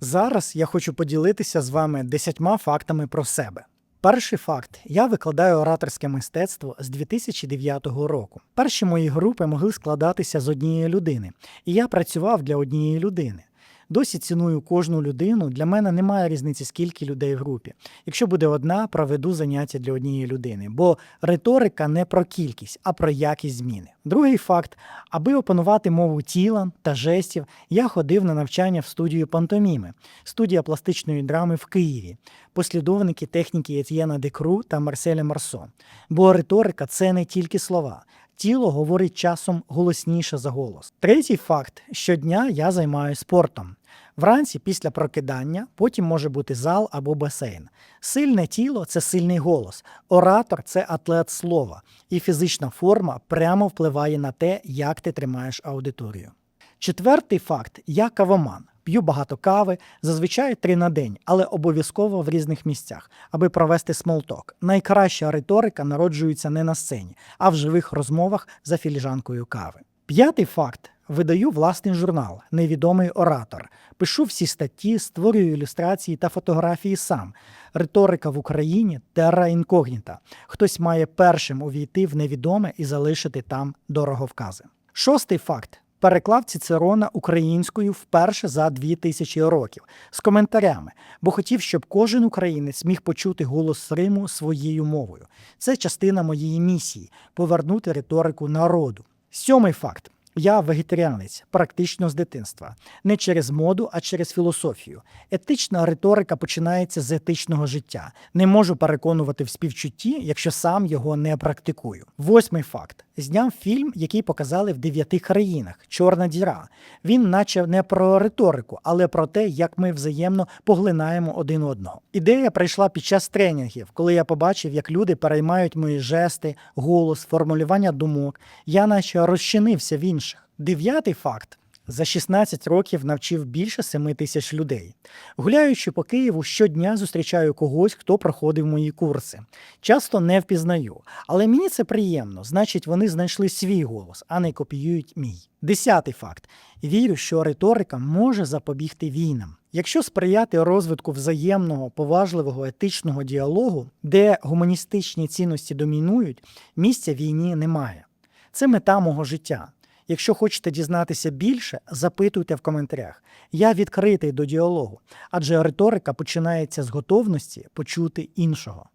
Зараз я хочу поділитися з вами десятьма фактами про себе. Перший факт: я викладаю ораторське мистецтво з 2009 року. Перші мої групи могли складатися з однієї людини, і я працював для однієї людини. Досі ціную кожну людину. Для мене немає різниці, скільки людей в групі. Якщо буде одна, проведу заняття для однієї людини, бо риторика не про кількість, а про якість зміни. Другий факт: аби опанувати мову тіла та жестів, я ходив на навчання в студію пантоміми, студія пластичної драми в Києві, послідовники техніки Етьєна Декру та Марселя Марсо. Бо риторика це не тільки слова. Тіло говорить часом голосніше за голос. Третій факт: щодня я займаюся спортом. Вранці після прокидання, потім може бути зал або басейн. Сильне тіло це сильний голос, оратор це атлет слова, і фізична форма прямо впливає на те, як ти тримаєш аудиторію. Четвертий факт: я кавоман. П'ю багато кави, зазвичай три на день, але обов'язково в різних місцях, аби провести смолток. Найкраща риторика народжується не на сцені, а в живих розмовах за філіжанкою кави. П'ятий факт: видаю власний журнал, невідомий оратор. Пишу всі статті, створюю ілюстрації та фотографії сам. Риторика в Україні терра інкогніта. Хтось має першим увійти в невідоме і залишити там дороговкази. Шостий факт. Переклав Цицерона українською вперше за дві тисячі років з коментарями, бо хотів, щоб кожен українець міг почути голос Риму своєю мовою. Це частина моєї місії повернути риторику народу. Сьомий факт. Я вегетаріанець, практично з дитинства, не через моду, а через філософію. Етична риторика починається з етичного життя. Не можу переконувати в співчутті, якщо сам його не практикую. Восьмий факт: зняв фільм, який показали в дев'яти країнах Чорна діра. Він, наче не про риторику, але про те, як ми взаємно поглинаємо один одного. Ідея прийшла під час тренінгів, коли я побачив, як люди переймають мої жести, голос, формулювання думок. Я наче розчинився в інших. Дев'ятий факт. За 16 років навчив більше 7 тисяч людей. Гуляючи по Києву, щодня зустрічаю когось, хто проходив мої курси. Часто не впізнаю, але мені це приємно, значить, вони знайшли свій голос, а не копіюють мій. Десятий факт: вірю, що риторика може запобігти війнам. Якщо сприяти розвитку взаємного, поважливого етичного діалогу, де гуманістичні цінності домінують, місця війні немає. Це мета мого життя. Якщо хочете дізнатися більше, запитуйте в коментарях. Я відкритий до діалогу, адже риторика починається з готовності почути іншого.